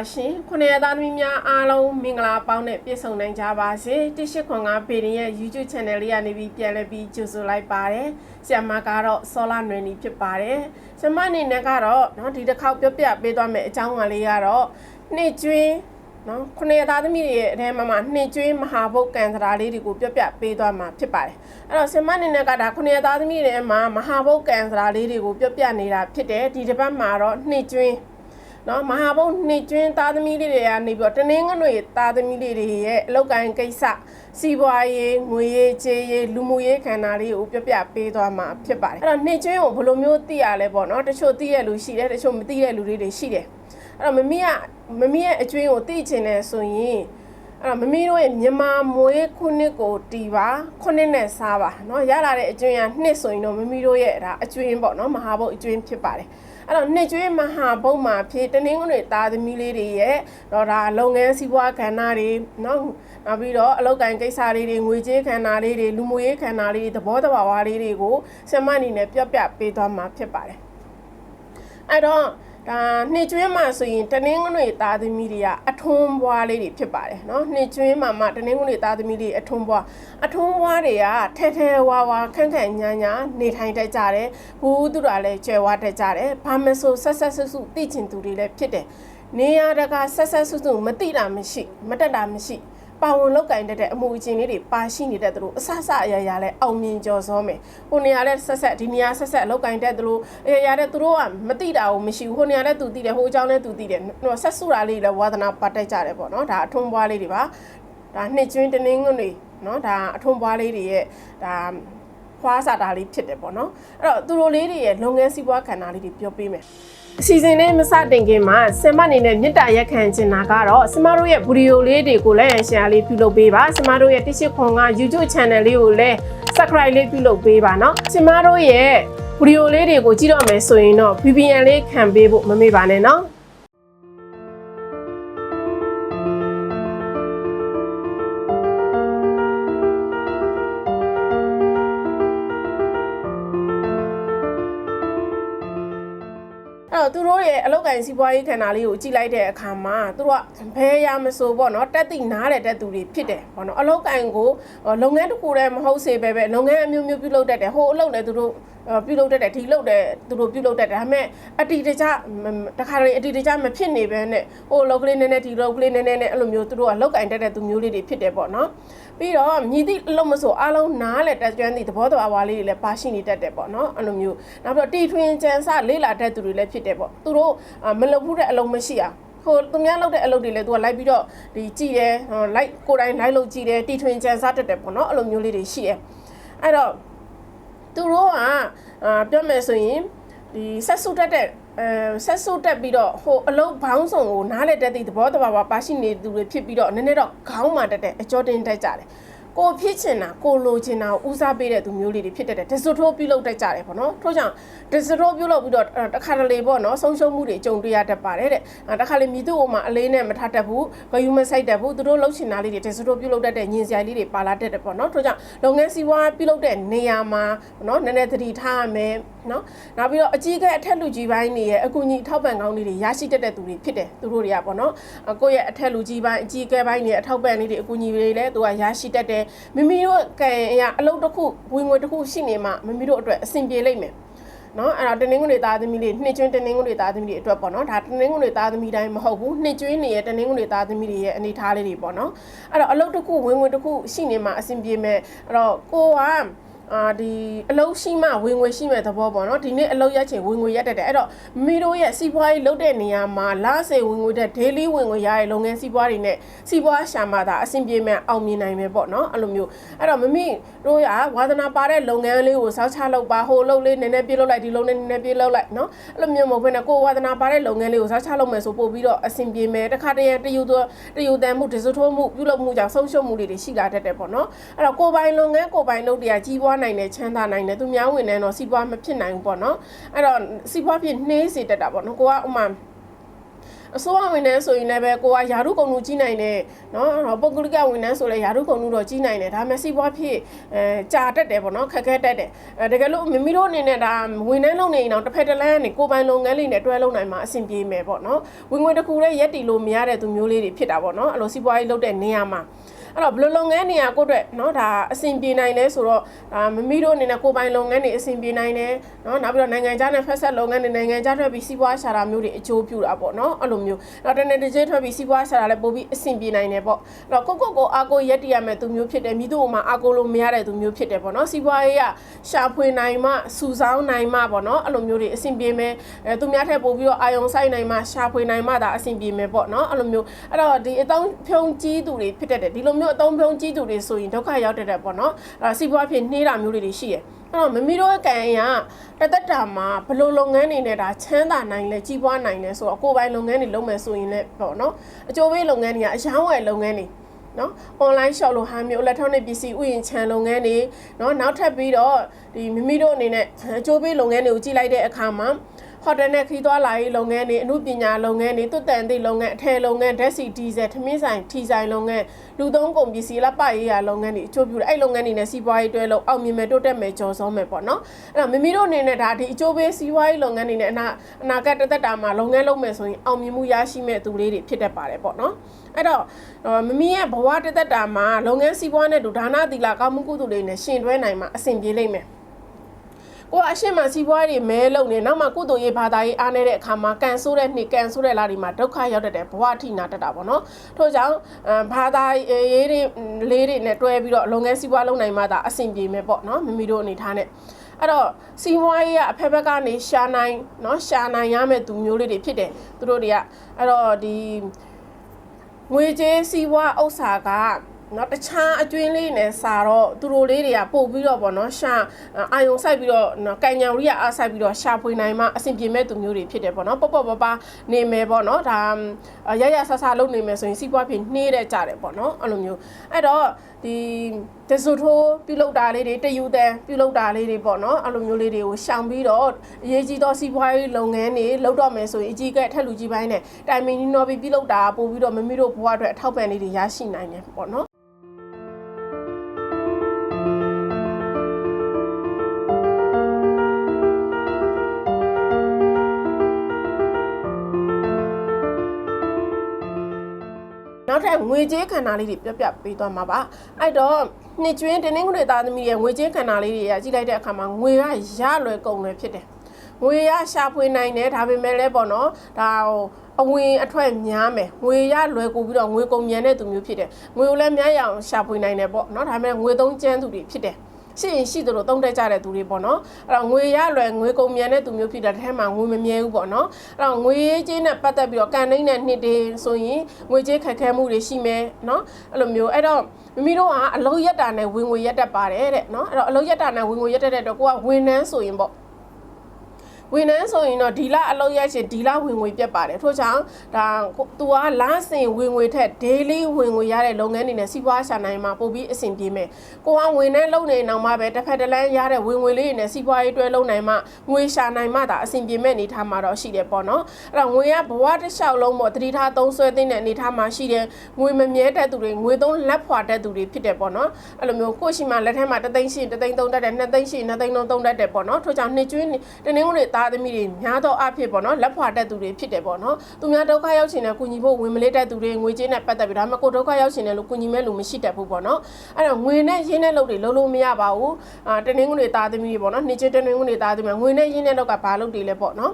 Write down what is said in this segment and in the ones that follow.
ပါရှင်ခုနှစ်ရက်သားသမီးများအားလုံးမင်္ဂလာပေါင်းနဲ့ပြည့်စုံနိုင်ကြပါစေတိရှိခွန်ကပေရင်ရဲ့ YouTube Channel လေးကနေပြီးပြန်လည်ပြီးကြိုဆိုလိုက်ပါတယ်ဆရာမကတော့ဆောလာနွေနီဖြစ်ပါတယ်ဆရာမအနေနဲ့ကတော့เนาะဒီတစ်ခေါက်ပြောပြပေးသွားမယ့်အကြောင်းအရာလေးကတော့နှစ်ကျွင်းနော်ခုနှစ်ရက်သားသမီးတွေရဲ့အထဲမှာမှနှစ်ကျွင်းမဟာဘုတ်ကံစရာလေးတွေကိုပြောပြပေးသွားမှာဖြစ်ပါတယ်အဲ့တော့ဆင်မအနေနဲ့ကဒါခုနှစ်ရက်သားသမီးတွေထဲမှာမဟာဘုတ်ကံစရာလေးတွေကိုပြောပြနေတာဖြစ်တယ်ဒီတစ်ပတ်မှာတော့နှစ်ကျွင်း နော်မဟာဘုတ်နှစ်ကျွင်းသားသမီးလေးတွေကနေပြီးတော့တနင်္ဂနွေသားသမီးလေးတွေရဲ့အလောက်ကိုင်းကိစ္စစီးပွားရေးငွေရေးကြေးရေးလူမှုရေးခန္ဓာလေးကိုပြပြပေးသွားမှာဖြစ်ပါတယ်အဲ့တော့နှစ်ကျွင်းကိုဘယ်လိုမျိုးသိရလဲပေါ့နော်တချို့သိရလူရှိတယ်တချို့မသိတဲ့လူတွေတွေရှိတယ်အဲ့တော့မမီးကမမီးရဲ့အကျွင်းကိုသိချင်တယ်ဆိုရင်အဲ့တော့မမီးတို့ရဲ့မြန်မာမွေးခုနှစ်ကိုတီပါခုနှစ်နဲ့စားပါเนาะရလာတဲ့အကျွင်းကနှစ်ဆိုရင်တော့မမီးတို့ရဲ့ဒါအကျွင်းပေါ့เนาะမဟာဘုတ်အကျွင်းဖြစ်ပါတယ် အဲ့တော့နှစ်ကျွေးမဟာဘုံမှာဖြစ်တနင်္ဂနွေသားသမီးလေးတွေရဲ့တော့ဒါလုပ်ငန်းစီးပွားခန္ဓာတွေနော်နောက်ပြီးတော့အလုပ်ကိုင်ကိစ္စလေးတွေငွေကြေးခန္ဓာလေးတွေလူမှုရေးခန္ဓာလေးတွေသဘောတဘာဝလေးတွေကိုဆင်မအနေနဲ့ပြပြပေးသွားမှာဖြစ်ပါတယ်အဲ့တော့ ဒါနှစ်ကျွင်းမှာဆိုရင်တနင်္ဂနွေသားသမီးတွေကအထွန်းဘွားလေးတွေဖြစ်ပါတယ်เนาะနှစ်ကျွင်းမှာမှတနင်္ဂနွေသားသမီးတွေအထွန်းဘွားအထွန်းဘွားတွေကထဲထဲဝါဝါခန့်ခန့်ညာညာနေထိုင်တတ်ကြတယ်ဘူးသူတို့ကလည်းကျွဲဝါတတ်ကြတယ်ဘာမဆိုဆက်ဆက်ဆုပ်ဆုပ်သိချင်သူတွေလည်းဖြစ်တယ်နေရတကဆက်ဆက်ဆုပ်ဆုပ်မသိတာမရှိမတက်တာမရှိ ပါဝင်လောက်ကင်တတ်တဲ့အမှုအချင်းလေးတွေပါရှိနေတဲ့သူတို့အဆအဆအရာရာလဲအောင်မြင်ကြော်စောမယ်ဟိုနေရာလဲဆက်ဆက်ဒီနေရာဆက်ဆက်လောက်ကင်တတ်သူတို့အရာရာတဲ့သူတို့ကမသိတာကိုမရှိဘူးဟိုနေရာလဲသူသိတယ်ဟိုအကြောင်းလဲသူသိတယ်ဟိုဆက်စုတာလေးလဲဝါသနာပတ်တက်ကြတယ်ပေါ့နော်ဒါအထွန်းပွားလေးတွေပါဒါနှစ်ကျွင်းတနင်္ဂနွေနော်ဒါအထွန်းပွားလေးတွေရဲ့ဒါခွားစာတာလေးဖြစ်တယ်ပေါ့နော်အဲ့တော့သူတို့လေးတွေရဲ့လုပ်ငန်းစီးပွားခန္ဓာလေးတွေပြောပေးမယ် အစီအစဉ်လေးမစတင်ခင်မှာဆင်မအနေနဲ့မြစ်တာရက်ခံချင်တာကတော့ဆင်မတို့ရဲ့ဗီဒီယိုလေးတွေကိုလည်းရှယ်လေးပြုလုပ်ပေးပါဆင်မတို့ရဲ့တစ်ချစ်ခွန်က YouTube channel လေးကိုလည်း subscribe လေးပြုလုပ်ပေးပါเนาะဆင်မတို့ရဲ့ဗီဒီယိုလေးတွေကိုကြည့်တော့မယ်ဆိုရင်တော့ VPN လေးခံပေးဖို့မမေ့ပါနဲ့เนาะ သူတို့ရဲ့အလောက်ကန်စီးပွားရေးခန္ဓာလေးကိုကြည့်လိုက်တဲ့အခါမှာသူတို့ကဘယ်ရမဆိုပေါ့နော်တက်တိနားတဲ့တက်သူတွေဖြစ်တယ်ပေါ့နော်အလောက်ကန်ကိုလုပ်ငန်းတစ်ခုတည်းမဟုတ်စေပဲပဲလုပ်ငန်းအမျိုးမျိုးပြုလုပ်တတ်တယ်ဟိုအလုပ်လည်းသူတို့ ပြုလုပ်တတ်တယ်ဒီလုပ်တယ်သူတို့ပြုလုပ်တတ်တယ်ဒါပေမဲ့အတီတကြတခါတလေအတီတကြမဖြစ်နေပဲနဲ့ဟိုလောက်ကလေးနည်းနည်းဒီလောက်ကလေးနည်းနည်းနဲ့အဲ့လိုမျိုးသူတို့ကလောက်ကင်တတ်တဲ့သူမျိုးလေးတွေဖြစ်တယ်ပေါ့နော်ပြီးတော့မြည်သည့်အလုပ်မဆိုအားလုံးနားလေတက်ကျွမ်းသည့်သဘောတော်အဝါလေးတွေလည်းပါရှိနေတတ်တယ်ပေါ့နော်အဲ့လိုမျိုးနောက်ပြီးတော့တီထွင်ကြံစလေးလာတတ်သူတွေလည်းဖြစ်တယ်ပေါ့သူတို့မလုပ်ဘူးတဲ့အလုပ်မရှိအောင်ဟိုသူများလုပ်တဲ့အလုပ်တွေလည်းသူကလိုက်ပြီးတော့ဒီကြည့်ရဲလိုက်ကိုယ်တိုင်လိုက်လုပ်ကြည့်တယ်တီထွင်ကြံစတတ်တယ်ပေါ့နော်အဲ့လိုမျိုးလေးတွေရှိရဲအဲ့တော့ သူတို့ကအာပြောမယ်ဆိုရင်ဒီဆက်စုတက်တဲ့အဲဆက်စုတက်ပြီးတော့ဟိုအလုတ်ဘောင်းဆောင်ကိုနားလေတက်သည့်သဘောတဘာဝပါရှိနေသူတွေဖြစ်ပြီးတော့နည်းနည်းတော့ခေါင်းမာတက်တဲ့အကြောတင်တက်ကြတယ် ကိုဖြစ်ချင်တာကိုလိုချင်တာကိုဦးစားပေးတဲ့သူမျိုးလေးတွေဖြစ်တတ်တယ်ဒဇိုထိုးပြုလုပ်တတ်ကြတယ်ပေါ့နော်ထို့ကြောင့်ဒဇိုထိုးပြုလုပ်ပြီးတော့တခါတလေပေါ့နော်ဆုံးရှုံးမှုတွေကြုံတွေ့ရတတ်ပါတယ်တဲ့တခါလေမြည်သူ့ဟိုမှာအလေးနဲ့မထတတ်ဘူးဂယုမဆိုင်တတ်ဘူးသူတို့လှုပ်ချင်တာလေးတွေဒဇိုထိုးပြုလုပ်တတ်တဲ့ညင်စရာလေးတွေပါလာတတ်တယ်ပေါ့နော်ထို့ကြောင့်လုပ်ငန်းစီးပွားပြုလုပ်တဲ့နေရာမှာနော်နည်းနည်းသတိထားရမယ်နော်နောက်ပြီးတော့အကြီးကအထက်လူကြီးပိုင်းတွေရဲ့အကူအညီထောက်ပံ့ကောင်းလေးတွေရရှိတတ်တဲ့သူတွေဖြစ်တယ်သူတို့တွေကပေါ့နော်ကိုယ့်ရဲ့အထက်လူကြီးပိုင်းအကြီးကဲပိုင်းတွေအထောက်ပံ့လေးတွေအကူအညီတွေလည်းသူကရရှိတတ်တယ်မိမိတို့ကံအရာအလုပ်တစ်ခုဝင်ငွေတစ်ခုရှိနေမှမိမိတို့အတွက်အဆင်ပြေလိမ့်မယ်နော်အဲ့တော့တနင်္ဂနွေသားသမီးလေးနှစ်ကျွင်းတနင်္ဂနွေသားသမီးတွေအတွက်ပေါ့နော်ဒါတနင်္ဂနွေသားသမီးတိုင်းမဟုတ်ဘူးနှစ်ကျွင်းနေရဲ့တနင်္ဂနွေသားသမီးတွေရဲ့အနေထားလေးတွေပေါ့နော်အဲ့တော့အလုပ်တစ်ခုဝင်ငွေတစ်ခုရှိနေမှအဆင်ပြေမယ်အဲ့တော့ကိုက အာဒီအလုံးရှိမှဝင်ငွေရှိမဲ့သဘောပေါ့နော်ဒီနေ့အလုံးရက်ချင်ဝင်ငွေရက်တက်တယ်အဲ့တော့မိတို့ရဲ့စီးပွားရေးလုပ်တဲ့နေရာမှာလစေဝင်ငွေတဲ့ daily ဝင်ငွေရတဲ့လုပ်ငန်းစီးပွားတွေနဲ့စီးပွားရှာမှသာအဆင်ပြေမဲ့အောင်မြင်နိုင်မယ်ပေါ့နော်အဲ့လိုမျိုးအဲ့တော့မမိတို့ရဝါသနာပါတဲ့လုပ်ငန်းလေးကိုစောက်ချလုပ်ပါဟိုလုပ်လေးနည်းနည်းပြေးလုပ်လိုက်ဒီလုပ်လေးနည်းနည်းပြေးလုပ်လိုက်နော်အဲ့လိုမျိုးမဟုတ်ဘဲနဲ့ကိုဝါသနာပါတဲ့လုပ်ငန်းလေးကိုစောက်ချလုပ်မယ်ဆိုပို့ပြီးတော့အဆင်ပြေမယ်တခါတည်းတယူတော့တယူတန်မှုဒီစထိုးမှုပြုလုပ်မှုကြောင့်ဆုံးရှုံးမှုတွေရှိလာတတ်တယ်ပေါ့နော်အဲ့တော့ကိုပိုင်လုပ်ငန်းကိုပိုင်လုပ်တရားကြီးပွားနိုင်တဲ့ချမ်းသာနိုင်တယ်သူများဝင်နေတော့စီးပွားမဖြစ်နိုင်ဘူးပေါ့နော်အဲ့တော့စီးပွားဖြစ်နှေးစေတတ်တာပေါ့နော်ကိုကဥမာအစိုးရဝန်ထမ်းဆိုရင်လည်းပဲကိုကယာရုကုန်မှုကြီးနိုင်တယ်နော်ပုဂ္ဂလိကဝန်ထမ်းဆိုလည်းယာရုကုန်မှုတော့ကြီးနိုင်တယ်ဒါမှစီးပွားဖြစ်အဲကြာတက်တယ်ပေါ့နော်ခက်ခဲတက်တယ်အဲတကယ်လို့မိမိတို့အနေနဲ့ဒါဝန်ထမ်းလုပ်နေရင်တော့တစ်ဖက်တစ်လမ်းကနေကိုပိုင်လုပ်ငန်းလေးနဲ့တွဲလုပ်နိုင်မှာအဆင်ပြေမယ်ပေါ့နော်ဝင်ငွေတစ်ခုလေးရက်တီလို့မရတဲ့သူမျိုးလေးတွေဖြစ်တာပေါ့နော်အဲ့လိုစီးပွားရေးလုပ်တဲ့နေရာမှာ အဲ့တော့ဘယ်လိုလုပ်ငန်းနေရာကိုအတွက်เนาะဒါအဆင်ပြေနိုင်လဲဆိုတော့ဒါမမီတို့အနေနဲ့ကိုပိုင်လုပ်ငန်းတွေအဆင်ပြေနိုင်တယ်เนาะနောက်ပြီးတော့နိုင်ငံခြားနဲ့ဖက်ဆက်လုပ်ငန်းတွေနိုင်ငံခြားထွက်ပြီးစီးပွားရှာတာမျိုးတွေအကျိုးပြုတာပေါ့เนาะအဲ့လိုမျိုးနောက်တနေ့တစ်ချိန်ထွက်ပြီးစီးပွားရှာတာလည်းပိုပြီးအဆင်ပြေနိုင်တယ်ပေါ့အဲ့တော့ကိုကိုကိုအာကိုရက်တရမဲ့သူမျိုးဖြစ်တယ်မိတို့မှာအာကိုလို့မရတဲ့သူမျိုးဖြစ်တယ်ပေါ့เนาะစီးပွားရေးကရှာဖွေနိုင်မှစူဆောင်းနိုင်မှပေါ့เนาะအဲ့လိုမျိုးတွေအဆင်ပြေမယ်အဲသူများထက်ပိုပြီးတော့အာယုံဆိုင်နိုင်မှရှာဖွေနိုင်မှဒါအဆင်ပြေမယ်ပေါ့เนาะအဲ့လိုမျိုးအဲ့တော့ဒီအတုံးဖြုံကြီးသူတွေဖြစ်တတ်တယ်ဒီလို မျိုးအသုံးပြုံးကြီးသူတွေဆိုရင်ဒုက္ခရောက်တတ်တယ်ပေါ့နော်အဲ့စီးပွားဖြစ်နှေးတာမျိုးတွေရှိတယ်အဲ့တော့မမီတို့အကံအရာတသက်တာမှာဘလို့လုပ်ငန်းတွေနဲ့ဒါချမ်းသာနိုင်လဲကြီးပွားနိုင်လဲဆိုတော့ကိုယ်ပိုင်လုပ်ငန်းတွေလုပ်မယ်ဆိုရင်လည်းပေါ့နော်အကျိုးပေးလုပ်ငန်းတွေကအယောင်းဝယ်လုပ်ငန်းတွေနော် online shop လိုဟာမျိုး electronic ပစ္စည်းဥယျာဉ်ခြံလုပ်ငန်းတွေနော်နောက်ထပ်ပြီးတော့ဒီမိမိတို့အနေနဲ့အကျိုးပေးလုပ်ငန်းတွေကိုကြည့်လိုက်တဲ့အခါမှာ ဟိုတယ်နဲ့ခီးသွားလာရေးလုပ်ငန်းတွေအမှုပညာလုပ်ငန်းတွေတွတ်တန်သည့်လုပ်ငန်းအထည်လုပ်ငန်းဓာတ်ဆီဒီဇယ်ထမင်းဆိုင်ထီဆိုင်လုပ်ငန်းလူသုံးကုန်ပစ္စည်းလက်ပရေးရာလုပ်ငန်းတွေအကျိုးပြုတယ်အဲ့လုပ်ငန်းတွေနဲ့စီးပွားရေးတွဲလို့အောင်မြင်မယ်တိုးတက်မယ်ကြော်စောမယ်ပေါ့နော်အဲ့တော့မိမိတို့အနေနဲ့ဒါဒီအကျိုးပေးစီးပွားရေးလုပ်ငန်းတွေနဲ့အနာအနာဂတ်တစ်သက်တာမှာလုပ်ငန်းလုပ်မယ်ဆိုရင်အောင်မြင်မှုရရှိမဲ့သူလေးတွေဖြစ်တတ်ပါတယ်ပေါ့နော်အဲ့တော့မမီရဲ့ဘဝတစ်သက်တာမှာလုပ်ငန်းစီးပွားနဲ့ဒုဒါနသီလကောင်းမှုကုသိုလ်တွေနဲ့ရှင်တွဲနိုင်မှာအဆင်ပြေလိမ့်မယ် ကိုကအရှင်းမှစီးပွားရေးမဲလုံနေနောက်မှကုသိုလ်ရေးဘာသာရေးအားနေတဲ့အခါမှာကန်ဆိုးတဲ့နှစ်ကန်ဆိုးတဲ့လာတွေမှာဒုက္ခရောက်တတ်တဲ့ဘဝအထိနာတတ်တာပေါ့နော်ထို့ကြောင့်ဘာသာရေးတွေလေးတွေနဲ့တွဲပြီးတော့လုပ်ငန်းစီးပွားလုပ်နိုင်မှသာအဆင်ပြေမယ်ပေါ့နော်မိမိတို့အနေထားနဲ့အဲ့တော့စီးပွားရေးကအဖက်ဖက်ကနေရှာနိုင်เนาะရှာနိုင်ရမယ့်သူမျိုးလေးတွေဖြစ်တယ်သူတို့တွေကအဲ့တော့ဒီငွေကြေးစီးပွားဥစ္စာက နော်တခြားအကျွင်းလေးနဲ့စာတော့သူတို့လေးတွေကပို့ပြီးတော့ပေါ့နော်ရှာအာယုံဆိုင်ပြီးတော့နော်ကန်ညာရီကအားဆိုင်ပြီးတော့ရှာဖွေနိုင်မှအဆင်ပြေမဲ့သူမျိုးတွေဖြစ်တယ်ပေါ့နော်ပေါ့ပေါ့ပပနေမယ်ပေါ့နော်ဒါရရဆဆလုပ်နေမယ်ဆိုရင်စီးပွားဖြစ်နှေးတဲ့ကြတယ်ပေါ့နော်အဲ့လိုမျိုးအဲ့တော့ဒီတဆူထိုးပြုလုပ်တာလေးတွေတယူတန်ပြုလုပ်တာလေးတွေပေါ့နော်အဲ့လိုမျိုးလေးတွေကိုရှောင်ပြီးတော့အရေးကြီးသောစီးပွားရေးလုပ်ငန်းတွေလုပ်တော့မယ်ဆိုရင်အကြီးကဲထက်လူကြီးပိုင်းနဲ့တိုင်မင်းနီနော်ပြီးပြုလုပ်တာပို့ပြီးတော့မမီတို့ဘဝအတွက်အထောက်ပံ့လေးတွေရရှိနိုင်တယ်ပေါ့နော် နောက်ထပ်ငွေကြေးခန္ဓာလေးတွေပြပြပေးသွားမှာပါအဲ့တော့နှစ်ကျွင်းတင်းနှင်းကုတွေသားသမီးရဲ့ငွေကြေးခန္ဓာလေးတွေကကြည့်လိုက်တဲ့အခါမှာငွေကရလွယ်ကုန်လွယ်ဖြစ်တယ်ငွေရရှာဖွေနိုင်တယ်ဒါပေမဲ့လည်းပေါ့နော်ဒါဟိုအဝင်အထွက်များမယ်ငွေရလွယ်ကူပြီးတော့ငွေကုန်မြန်တဲ့သူမျိုးဖြစ်တယ်ငွေကိုလည်းများရအောင်ရှာဖွေနိုင်တယ်ပေါ့နော်ဒါပေမဲ့ငွေသုံးကျန်းသူတွေဖြစ်တယ် ရှိရင်ရှိသလိုတုံးတက်ကြတဲ့သူတွေပေါ့နော်အဲ့တော့ငွေရလွယ်ငွေကုန်မြန်တဲ့သူမျိုးဖြစ်တဲ့ထဲမှာငွေမမြဲဘူးပေါ့နော်အဲ့တော့ငွေကြေးနဲ့ပတ်သက်ပြီးတော့ကန်နှိမ့်တဲ့နှစ်တွေဆိုရင်ငွေကြေးခက်ခဲမှုတွေရှိမယ်နော်အဲ့လိုမျိုးအဲ့တော့မိမိတို့ကအလုံးရက်တာနဲ့ဝင်ငွေရက်တက်ပါတယ်တဲ့နော်အဲ့တော့အလုံးရက်တာနဲ့ဝင်ငွေရက်တက်တဲ့တော့ကိုကဝန်နှန်းဆိုရင်ပေါ့ ဝန်ထမ်းဆိုရင်တော့ဒီလအလုပ်ရရှင်ဒီလဝင်ငွေပြတ်ပါတယ်ထို့ကြောင့်ဒါသူကလစဉ်ဝင်ငွေထက် daily ဝင်ငွေရတဲ့လုပ်ငန်းတွေနဲ့စီးပွားရှာနိုင်မှာပို့ပြီးအဆင်ပြေမယ်ကိုကဝန်ထမ်းလုပ်နေအောင်မှပဲတစ်ဖက်တစ်လမ်းရတဲ့ဝင်ငွေလေးတွေနဲ့စီးပွားရေးတွဲလုပ်နိုင်မှငွေရှာနိုင်မှဒါအဆင်ပြေမဲ့အနေထားမှာတော့ရှိတယ်ပေါ့နော်အဲ့တော့ငွေကဘဝတစ်လျှောက်လုံးပေါ့တတိထားသုံးဆွဲသိတဲ့အနေထားမှာရှိတယ်ငွေမမြဲတဲ့သူတွေငွေသုံးလက်ဖွာတဲ့သူတွေဖြစ်တယ်ပေါ့နော်အဲ့လိုမျိုးကိုရှိမှလက်ထက်မှာတသိန်းရှိတသိန်းသုံးတတ်တယ်နှစ်သိန်းရှိနှစ်သိန်းလုံးသုံးတတ်တယ်ပေါ့နော်ထို့ကြောင့်နှစ်ကျွင်းတနင်္ဂနွေသားသမီးတွေများသောအဖြစ်ပေါ့နော်လက်ဖွာတက်သူတွေဖြစ်တယ်ပေါ့နော်သူများဒုက္ခရောက်ချင်တဲ့ကုညီဖို့ဝင်မလေးတက်သူတွေငွေကြေးနဲ့ပတ်သက်ပြီးဒါမှမဟုတ်ကိုဒုက္ခရောက်ချင်တယ်လို့ကုညီမဲ့လူမရှိတတ်ဘူးပေါ့နော်အဲ့တော့ငွေနဲ့ရင်းနဲ့လုပ်တွေလုံးလုံးမရပါဘူးအာတနင်္ဂနွေသားသမီးတွေပေါ့နော်နှစ်ချင်းတနင်္ဂနွေသားသမီးငွေနဲ့ရင်းနဲ့လောက်ကဘာလုပ်တွေလဲပေါ့နော်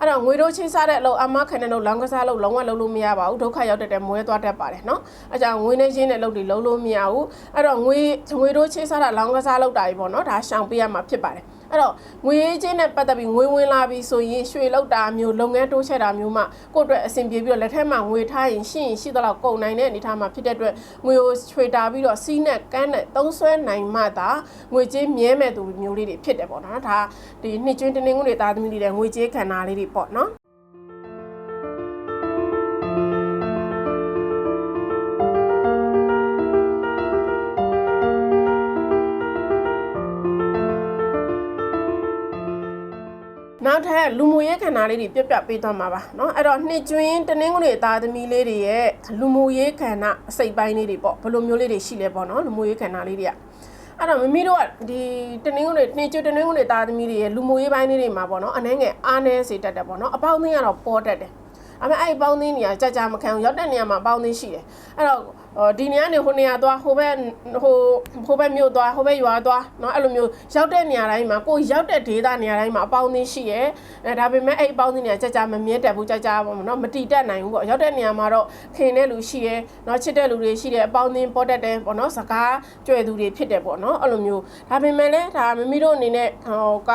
အဲ့တော့ငွေတို့ချင်းစားတဲ့အလုပ်အမခံတဲ့လုပ်လောင်းကစားလုပ်လုံးဝလုံးလို့မရပါဘူးဒုက္ခရောက်တဲ့မွဲသွားတတ်ပါတယ်နော်အဲကြောင့်ငွေနဲ့ချင်းတဲ့လုပ်တွေလုံးလို့မရဘူးအဲ့တော့ငွေငွေတို့ချင်းစားတာလောင်းကစားလုပ်တာကြီးပေါ့နော်ဒါရှောင်ပေးရမှာဖြစ်ပါတယ် အဲ့တော့ငွေရေးချင်းနဲ့ပတ်သက်ပြီးငွေဝင်လာပြီးဆိုရင်ရွှေလောက်တာမျိုးလုပ်ငန်းတိုးချဲ့တာမျိုးမှကိုယ့်အတွက်အဆင်ပြေပြီးတော့လက်ထက်မှာငွေထားရင်ရှိရင်ရှိသလောက်ကုန်နိုင်တဲ့အနေအထားမှာဖြစ်တဲ့အတွက်ငွေကိုချွေတာပြီးတော့စီးနဲ့ကန်းနဲ့သုံးဆွဲနိုင်မှသာငွေကြေးမြဲမဲ့သူမျိုးလေးတွေဖြစ်တယ်ပေါ့နော်ဒါဒီနှစ်ကျွန်းတင်းတင်းငွေတွေသားသမီးတွေလည်းငွေကြေးခန္ဓာလေးတွေပေါ့နော် နောက်ထပ်လူမှုရေးခန္ဓာလေးတွေပြပြပေးသွားမှာပါเนาะအဲ့တော့နှစ်ကျွင်းတနင်္ဂနွေသားသမီးလေးတွေရဲ့လူမှုရေးခန္ဓာအစိတ်ပိုင်းလေးတွေပေါ့ဘယ်လိုမျိုးလေးတွေရှိလဲပေါ့เนาะလူမှုရေးခန္ဓာလေးတွေကအဲ့တော့မမီတို့ကဒီတနင်္ဂနွေနှစ်ကျွန်းတနင်္ဂနွေသားသမီးတွေရဲ့လူမှုရေးပိုင်းလေးတွေမှာပေါ့เนาะအနေငယ်အားနည်းစေတတ်တယ်ပေါ့เนาะအပေါင်းအသင်းကတော့ပေါ်တတ်တယ် အမေအဲ့ဒီပေါင်းသင်းနေရာကြာကြာမခံဘူးရောက်တဲ့နေရာမှာပေါင်းသင်းရှိတယ်အဲ့တော့အော်ဒီနေရာနေဟိုနေရာသွားဟိုဘက်ဟိုဟိုဘက်မြို့သွားဟိုဘက်ရွာသွားเนาะအဲ့လိုမျိုးရောက်တဲ့နေရာတိုင်းမှာကိုယ်ရောက်တဲ့ဒေသနေရာတိုင်းမှာအပေါင်းအသင်းရှိရဲအဲဒါပေမဲ့အဲ့ဒီအပေါင်းအသင်းနေရာကြာကြာမမြဲတက်ဘူးကြာကြာပေါ့เนาะမတီတက်နိုင်ဘူးပေါ့ရောက်တဲ့နေရာမှာတော့ခင်တဲ့လူရှိရဲเนาะချစ်တဲ့လူတွေရှိတယ်အပေါင်းအသင်းပေါ်တက်တယ်ပေါ့เนาะစကားကြွယ်သူတွေဖြစ်တယ်ပေါ့เนาะအဲ့လိုမျိုးဒါပေမဲ့လည်းဒါမမီတို့အနေနဲ့ဟိုက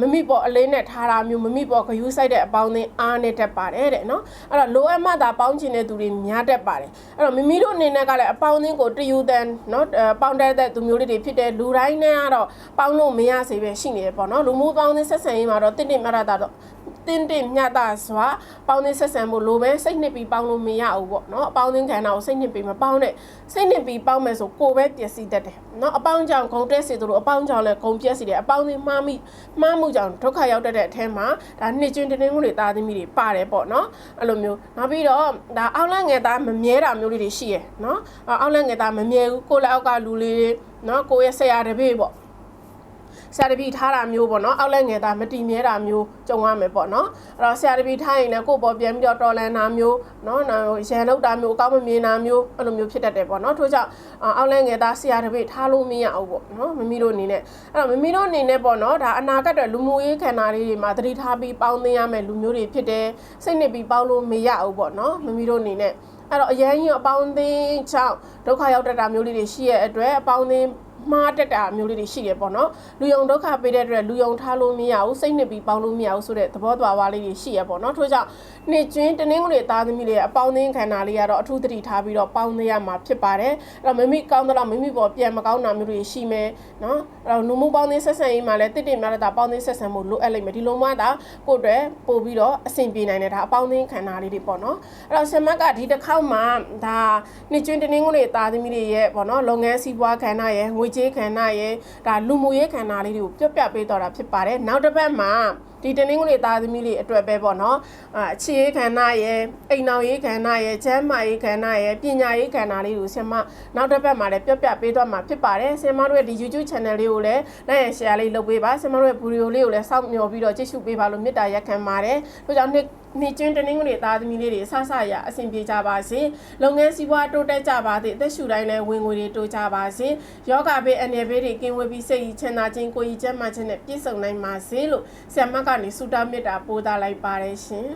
မမီပေါ်အလေးနဲ့ထားတာမျိုးမမီပေါ်ဂယူးဆိုင်တဲ့အပေါင်းအသင်းအားနဲ့တက်ပါတယ်တဲ့เนาะ နော်အဲ့တော့လိုအပ်မှသာပေါင်းချင်တဲ့သူတွေများတတ်ပါတယ်အဲ့တော့မိမိတို့အနေနဲ့ကလည်းအပေါင်းအသင်းကိုတယူတန်နော်ပေါင်းတတ်တဲ့သူမျိုးလေးတွေဖြစ်တဲ့လူတိုင်းနဲ့ကတော့ပေါင်းလို့မရစေပဲရှိနေတယ်ပေါ့နော်လူမှုပေါင်းသင်းဆက်ဆံရေးမှာတော့တင့်တင့်မရတာတော့ တင်းတင်းမျှတစွာပေါင်းသင်းဆက်ဆံဖို့လိုပဲစိတ်နှစ်ပြီးပေါင်းလို့မရဘူးပေါ့နော်အပေါင်းသင်းခန္ဓာကိုစိတ်နှစ်ပြီးမပေါင်းနဲ့စိတ်နှစ်ပြီးပေါင်းမယ်ဆိုကိုယ်ပဲပျက်စီးတတ်တယ်နော်အပေါင်းကြောင့်ဂုံတက်စီတို့အပေါင်းကြောင့်လည်းဂုံပျက်စီးတယ်အပေါင်းသင်းမှားမိမှားမှုကြောင့်ဒုက္ခရောက်တတ်တဲ့အထက်မှာဒါနှစ်ကျွန်းတင်းငွေတွေတာသမီတွေပါတယ်ပေါ့နော်အဲ့လိုမျိုးနောက်ပြီးတော့ဒါအောက်လက်ငယ်သားမမြဲတာမျိုးတွေရှိရယ်နော်အောက်လက်ငယ်သားမမြဲဘူးကိုယ့်လက်အောက်ကလူလေးနော်ကိုယ့်ရဲ့ဆရာတပည့်ပေါ့ ဆရာတပည့်ထားတာမျိုးပေါ့နော်အောက်လက်ငယ်သားမတီမြဲတာမျိုးကြုံရမယ်ပေါ့နော်အဲ့တော့ဆရာတပည့်ထားရင်လည်းကိုယ့်ပေါ်ပြန်ပြီးတော့တော်လန်တာမျိုးနော်ရန်လောက်တာမျိုးအကောင်းမမြင်တာမျိုးအဲ့လိုမျိုးဖြစ်တတ်တယ်ပေါ့နော်ထို့ကြောင့်အောက်လက်ငယ်သားဆရာတပည့်ထားလို့မရဘူးပေါ့နော်မမီတို့အနေနဲ့အဲ့တော့မမီတို့အနေနဲ့ပေါ့နော်ဒါအနာဂတ်အတွက်လူမှုရေးခန္ဓာလေးတွေမှာသတိထားပြီးပေါင်းသင်းရမယ်လူမျိုးတွေဖြစ်တယ်စိတ်နှစ်ပြီးပေါင်းလို့မရဘူးပေါ့နော်မမီတို့အနေနဲ့အဲ့တော့အရန်ကြီးအပေါင်းအသင်းကြောင့် ဒုက္ခရောက်တတ်တာမျိုးလေးတွေရှိရဲ့အတွက်အပေါင်းအသင်းမှားတက်တာမျိုးလေးတွေရှိရပေါ့နော်လူယုံဒုက္ခပေးတဲ့အတွက်လူယုံထားလို့မရဘူးစိတ်နှစ်ပြီးပေါင်းလို့မရဘူးဆိုတဲ့သဘောတွားဝါလေးတွေရှိရပေါ့နော်ထို့ကြောင့်နှစ်ကျွင်းတနင်္ဂနွေသားသမီးတွေအပေါင်းသင်းခန္ဓာလေးကတော့အထူးသတိထားပြီးတော့ပေါင်းသင်းရမှာဖြစ်ပါတယ်အဲ့တော့မိမိကောင်းတဲ့လောက်မိမိပေါ်ပြန်မကောင်းတာမျိုးတွေရှိမယ်နော်အဲ့တော့နုမှုပေါင်းသင်းဆက်ဆံရေးမှာလည်းတစ်တင်များတာပေါင်းသင်းဆက်ဆံမှုလိုအပ်လိမ့်မယ်ဒီလိုမှသာကိုယ့်အတွက်ပို့ပြီးတော့အဆင်ပြေနိုင်တယ်ဒါအပေါင်းသင်းခန္ဓာလေးတွေပေါ့နော်အဲ့တော့ဆမက်ကဒီတစ်ခေါက်မှာဒါနှစ်ကျွင်းတနင်္ဂနွေသားသမီးတွေရဲ့ပေါ့နော်လုပ်ငန်းစီးပွားခန္ဓာရဲ့ငွေကြေးခန္ဓာရဲ့ဒါလူမှုရေးခန္ဓာလေးတွေကိုပြတ်ပြပေးတော့တာဖြစ်ပါတယ်နောက်တစ်ပတ်မှာဒီတနင်္ဂနွေသားသမီးလေးအတွက်ပဲပေါ့နော်အခြေရေးခန္ဓာရဲ့အိမ်နောက်ရေးခန္ဓာရဲ့ကျမ်းမာရေးခန္ဓာရဲ့ပညာရေးခန္ဓာလေးကိုဆင်မနောက်တစ်ပတ်မှာလည်းပြတ်ပြပေးသွားမှာဖြစ်ပါတယ်ဆင်မတို့ရဲ့ဒီ YouTube channel လေးကိုလည်းလိုက်ရ share လေးလုပ်ပေးပါဆင်မတို့ရဲ့ video လေးကိုလည်းစောင့်မျှော်ပြီးတော့ကြည့်ရှုပေးပါလို့မေတ္တာရက်ခံပါတယ်ဒါကြောင့် နှစ်နေ့ကျွန်းတနင်္ဂနွေသားသမီးလေးတွေဆဆရအဆင်ပြေကြပါစေလုပ်ငန်းစီးပွားတိုးတက်ကြပါစေအသက်ရှူတိုင်းလည်းဝင်ငွေတွေတိုးကြပါစေယောဂဘေးအနေဘေးတွေကင်းဝေးပြီးစိတ်ကြီးချမ်းသာခြင်းကိုယ်ကြီးကျန်းမာခြင်းနဲ့ပြည့်စုံနိုင်ပါစေလို့ဆရာမကနေဆုတောင်းမေတ္တာပို့သလိုက်ပါတယ်ရှင်